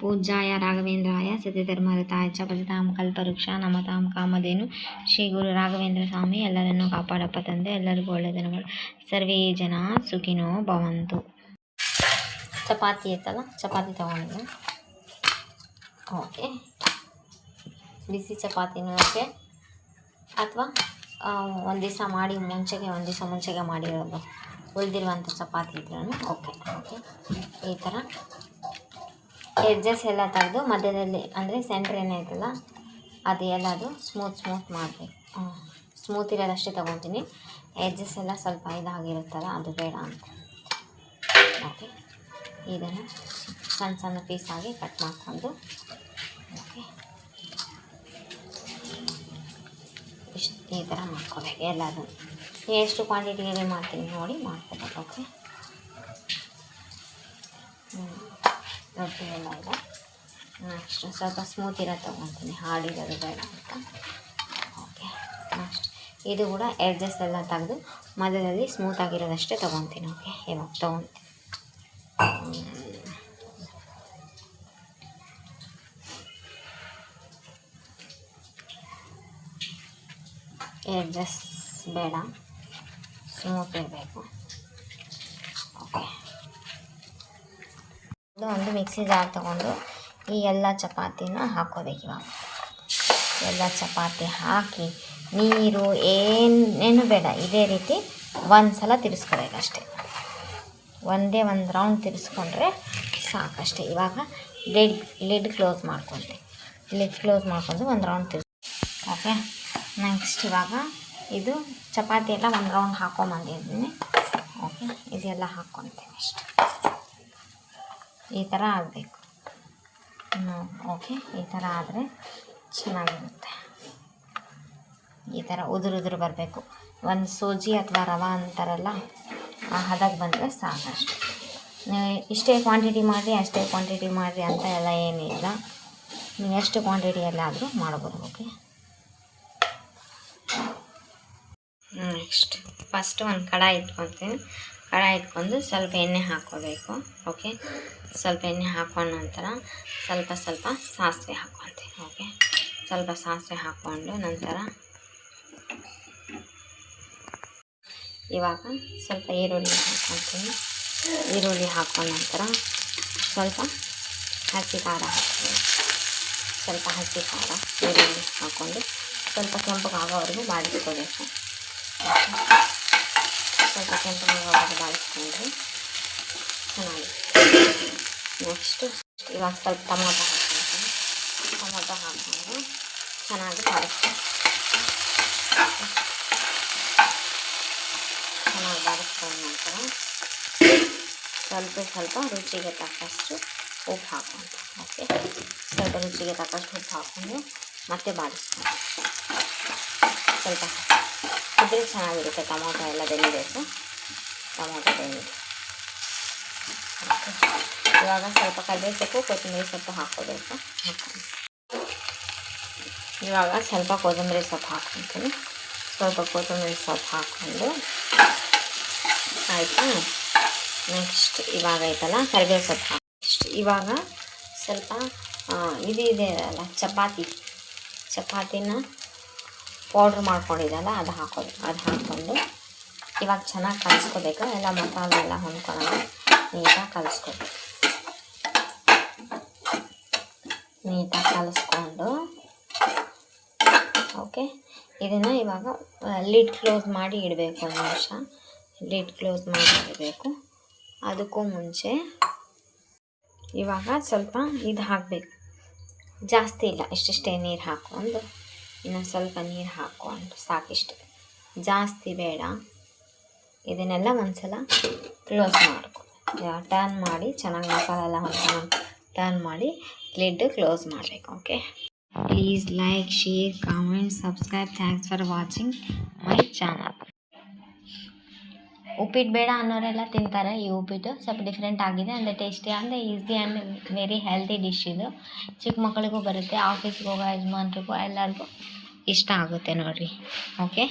ಪೂಜ್ಯಾಯ ರಾಘವೇಂದ್ರಾಯ ಸತ್ಯಧರ್ಮರತಾಯ ಚ ಭಜತಾಂ ಕಲ್ಪವೃಕ್ಷ ನಮತಾಂ ಕಾಮಧೇನು. ಶ್ರೀ ಗುರು ರಾಘವೇಂದ್ರ ಸ್ವಾಮಿ ಎಲ್ಲರನ್ನು ಕಾಪಾಡಪ್ಪ ತಂದೆ, ಎಲ್ಲರಿಗೂ ಒಳ್ಳೆಯದನ್ನು ಸರ್ವೇ ಜನ ಸುಖಿನೋ ಭವಂತು. ಚಪಾತಿ ಇತ್ತಲ್ಲ? ಚಪಾತಿ ತಗೊಂಡು ಓಕೆ ಬಿಸಿ ಚಪಾತಿನೂ ಓಕೆ. ಅಥವಾ ಒಂದು ದಿವಸ ಮಾಡಿ ಮುಂಚೆಗೆ, ಒಂದು ದಿವಸ ಮುಂಚೆಗೆ ಮಾಡಿರೋದು ಉಳಿದಿರುವಂಥ ಚಪಾತಿ ಇದ್ರೂ ಓಕೆ. ಓಕೆ ಈ ಥರ ಎಡ್ಜಸ್ ಎಲ್ಲ ತೆಗೆದು ಮಧ್ಯದಲ್ಲಿ ಅಂದರೆ ಸೆಂಟ್ರ್ ಏನೈತಲ್ಲ ಅದು ಎಲ್ಲದು ಸ್ಮೂತ್ ಸ್ಮೂತ್ ಮಾಡಬೇಕು ಸ್ಮೂತ್ ಇರೋದಷ್ಟೇ ತೊಗೊತೀನಿ. ಎಡ್ಜಸ್ ಎಲ್ಲ ಸ್ವಲ್ಪ ಇದಾಗಿರುತ್ತಲ್ಲ, ಅದು ಬೇಡ ಅಂತ. ಓಕೆ ಇದನ್ನು ಸಣ್ಣ ಸಣ್ಣ ಪೀಸಾಗಿ ಕಟ್ ಮಾಡಿಕೊಂಡು ಓಕೆ ಇಷ್ಟು ಈ ಥರ ಮಾಡ್ಕೋಬೇಕು ಎಲ್ಲದೂ ಎಷ್ಟು ಕ್ವಾಂಟಿಟಿಯಲ್ಲಿ ಮಾಡ್ತೀನಿ ನೋಡಿ ಮಾಡ್ಕೋಬೇಕು ಓಕೆ ಹ್ಞೂ ರೊಟ್ಟಿ ಎಲ್ಲ ನೆಕ್ಸ್ಟ್ ಸ್ವಲ್ಪ ಸ್ಮೂತ್ ಇರೋ ತೊಗೊತೀನಿ. ಹಾಡಿರೋದು ಬೇಡ ಅಂತ. ಓಕೆ ನೆಕ್ಸ್ಟ್ ಇದು ಕೂಡ ಎಡ್ಜಸ್ ಎಲ್ಲ ತೆಗೆದು ಮಧ್ಯದಲ್ಲಿ ಸ್ಮೂತ್ ಆಗಿರೋದಷ್ಟೇ ತೊಗೊತೀನಿ. ಓಕೆ ಇವಾಗ ತೊಗೊತೀನಿ. ಎಡ್ಜಸ್ ಬೇಡ. ಸ್ಮೂತ್ ಇರಬೇಕು ಓಕೆ ಇದು ಒಂದು ಮಿಕ್ಸಿ ಜಾರ್ ತಗೊಂಡು ಈ ಎಲ್ಲ ಚಪಾತಿನ ಹಾಕೋಬೇಕು ಇವಾಗ. ಎಲ್ಲ ಚಪಾತಿ ಹಾಕಿ ನೀರು ಏನೇನು ಬೇಡ, ಇದೇ ರೀತಿ ಒಂದು ಸಲ ತಿರ್ಸ್ಕೊಬೇಕಷ್ಟೆ. ಒಂದೇ ಒಂದು ರೌಂಡ್ ತಿರ್ಸ್ಕೊಂಡ್ರೆ ಸಾಕಷ್ಟೆ. ಇವಾಗ ಲಿಡ್ ಲಿಡ್ ಕ್ಲೋಸ್ ಮಾಡ್ಕೊಂಡೆ. ಲಿಡ್ ಕ್ಲೋಸ್ ಮಾಡ್ಕೊಂಡು ಒಂದು ರೌಂಡ್ ತಿರ್ಸ್, ಓಕೆ? ನೆಕ್ಸ್ಟ್ ಇವಾಗ ಇದು ಚಪಾತಿ ಎಲ್ಲ ಒಂದು ರೌಂಡ್ ಹಾಕೊಂಬಂದಿದ್ದೀನಿ ಓಕೆ? ಇದೆಲ್ಲ ಹಾಕ್ಕೊತೀನಿ ಅಷ್ಟೆ. ಈ ಥರ ಆಗಬೇಕು. ಓಕೆ ಈ ಥರ ಆದರೆ ಚೆನ್ನಾಗಿರುತ್ತೆ. ಈ ಥರ ಉದುರು ಉದುರು ಬರಬೇಕು. ಒಂದು ಸೂಜಿ ಅಥವಾ ರವೆ ಅಂತಾರಲ್ಲ, ಆ ಹದಕ್ಕೆ ಬಂದರೆ ಸಾಕಷ್ಟು. ಇಷ್ಟೇ ಕ್ವಾಂಟಿಟಿ ಮಾಡಿರಿ, ಅಷ್ಟೇ ಕ್ವಾಂಟಿಟಿ ಮಾಡಿರಿ ಅಂತ ಎಲ್ಲ ಏನಿಲ್ಲ ನೀವು ಎಷ್ಟು ಕ್ವಾಂಟಿಟಿಯಲ್ಲಾದರೂ ಮಾಡ್ಬೋದು ಓಕೆ ನೆಕ್ಸ್ಟ್ ಫಸ್ಟ್ ಒಂದು ಕಡಾಯಿ ಇಟ್ಕೊತೀನಿ. ಕಡಾಯಿ ಇಟ್ಕೊಂಡು ಸ್ವಲ್ಪ ಎಣ್ಣೆ ಹಾಕೋಬೇಕು ಓಕೆ? ಸ್ವಲ್ಪ ಎಣ್ಣೆ ಹಾಕೊಂಡ ನಂತರ ಸ್ವಲ್ಪ ಸ್ವಲ್ಪ ಸಾಸಿವೆ ಹಾಕ್ಕೊತೀನಿ ಓಕೆ? ಸ್ವಲ್ಪ ಸಾಸಿವೆ ಹಾಕ್ಕೊಂಡು ನಂತರ ಇವಾಗ ಸ್ವಲ್ಪ ಈರುಳ್ಳಿ ಹಾಕ್ಕೊತೀನಿ ಈರುಳ್ಳಿ ಹಾಕೊಂಡ ನಂತರ ಸ್ವಲ್ಪ ಹಸಿ ಖಾರ ಹಾಕ್ತೀನಿ. ಸ್ವಲ್ಪ ಹಸಿ ಖಾರ ಈರುಳ್ಳಿ ಹಾಕ್ಕೊಂಡು ಸ್ವಲ್ಪ ಕೆಂಪಗಾಗೋವರೆಗೂ ಬಾಡಿಸ್ಕೋಬೇಕು ಸ್ವಲ್ಪ ಕೆಂಪಗಾಗೋವರೆಗೂ ಬಾಡಿಸ್ಕೊಂಡ್ರೆ ಚೆನ್ನಾಗಿ ನೆಕ್ಸ್ಟ್ ಇವಾಗ ಸ್ವಲ್ಪ ಟೊಮೊಟೊ ಹಾಕ್ಕೊಳ್ತೀನಿ ಟೊಮೊಟೊ ಹಾಕ್ಕೊಂಡು ಚೆನ್ನಾಗಿ ಬಾಡಿಸ್ತೀನಿ ಚೆನ್ನಾಗಿ ಬಾರಿಸ್ಕೊಂಡ ನಂತರ ಸ್ವಲ್ಪ ಸ್ವಲ್ಪ ರುಚಿಗೆ ತಕ್ಕಷ್ಟು ಉಪ್ಪು ಹಾಕ್ಕೊಂಡು ಓಕೆ ಸ್ವಲ್ಪ ರುಚಿಗೆ ತಕ್ಕಷ್ಟು ಉಪ್ಪು ಹಾಕ್ಕೊಂಡು ಮತ್ತೆ ಬಾಡಿಸ್ಕೊಂಡು ಸ್ವಲ್ಪ ಇದ್ರೆ ಚೆನ್ನಾಗಿರುತ್ತೆ ಟೊಮೊಟೊ ಎಲ್ಲ ಬೆಳಿಬೇಕು ಟೊಮೊಟೊ ಬೆಂದಿದೆ ಇವಾಗ ಸ್ವಲ್ಪ ಕಡಿಮೆ ಸೊಪ್ಪು ಕೊತ್ತಂಬರಿ ಸೊಪ್ಪು ಹಾಕೋಬೇಕು ಇವಾಗ ಸ್ವಲ್ಪ ಕೊತ್ತಂಬರಿ ಸೊಪ್ಪು ಹಾಕ್ಕೊತೀನಿ. ಸ್ವಲ್ಪ ಕೊತ್ತಂಬರಿ ಸೊಪ್ಪು ಹಾಕ್ಕೊಂಡು ಆಯಿತಾ? ನೆಕ್ಸ್ಟ್ ಇವಾಗ ಐತಲ್ಲ ಕರಿಬೇವು ಸೊಪ್ಪು ನೆಕ್ಸ್ಟ್ ಇವಾಗ ಸ್ವಲ್ಪ ಇದು ಇದೆ ಅಲ್ಲ ಚಪಾತಿ. ಚಪಾತಿನ ಪೌಡ್ರ್ ಮಾಡ್ಕೊಂಡಿದ್ದಲ್ಲ ಅದು ಹಾಕೋದು, ಅದು ಹಾಕ್ಕೊಂಡು ಇವಾಗ ಚೆನ್ನಾಗಿ ಕಲಿಸ್ಕೋಬೇಕು. ಎಲ್ಲ ಮಸಾಲೆ ಎಲ್ಲ ಹೊಂದ್ಕೊಳ್ಳೋಣ. ನೀಟಾಗಿ ಕಲಿಸ್ಕೋಬೇಕು ನೀಟಾಗಿ ಕಲಿಸ್ಕೊಂಡು, ಓಕೆ? ಇದನ್ನು ಇವಾಗ ಲಿಡ್ ಕ್ಲೋಸ್ ಮಾಡಿ ಇಡಬೇಕು ಒಂದು ನಿಮಿಷ. ಲಿಡ್ ಕ್ಲೋಸ್ ಮಾಡಿ ಇಡಬೇಕು. ಅದಕ್ಕೂ ಮುಂಚೆ ಇವಾಗ ಸ್ವಲ್ಪ ಇದು ಹಾಕಬೇಕು. ಜಾಸ್ತಿ ಇಲ್ಲ, ಇಷ್ಟಿಷ್ಟೇ ನೀರು ಹಾಕ್ಕೊಂಡು. ಇನ್ನು ಸ್ವಲ್ಪ ನೀರು ಹಾಕ್ಕೊಂಡು ಸಾಕಿಷ್ಟು. ಜಾಸ್ತಿ ಬೇಡ. ಇದನ್ನೆಲ್ಲ ಒಂದ್ಸಲ ಕ್ಲೋಸ್ ಮಾಡಿಕೊ. ಟರ್ನ್ ಮಾಡಿ, ಚೆನ್ನಾಗಿ ಮಸಾಲೆ ಎಲ್ಲ ಟರ್ನ್ ಮಾಡಿ ಲಿಡ್ ಕ್ಲೋಸ್ ಮಾಡಬೇಕು okay please like share comment subscribe thanks for watching my channel ಉಪ್ಪಿಟ್ಟು ಬೇಡ ಅನ್ನೋರೆಲ್ಲ ತಿಂತಾರೆ. ಈ ಉಪ್ಪಿಟ್ಟು ಸ್ವಲ್ಪ ಡಿಫ್ರೆಂಟ್ ಆಗಿದೆ. ಅಂದರೆ ಟೇಸ್ಟಿ ಅಂದರೆ easy and very healthy dish ಇದು. ಚಿಕ್ಕ ಮಕ್ಕಳಿಗೂ ಬರುತ್ತೆ. ಆಫೀಸ್ಗೆ ಹೋಗೋ ಯಜಮಾನ್ರಿಗೂ ಎಲ್ಲರಿಗೂ ಇಷ್ಟ ಆಗುತ್ತೆ ನೋಡಿರಿ. ಓಕೆ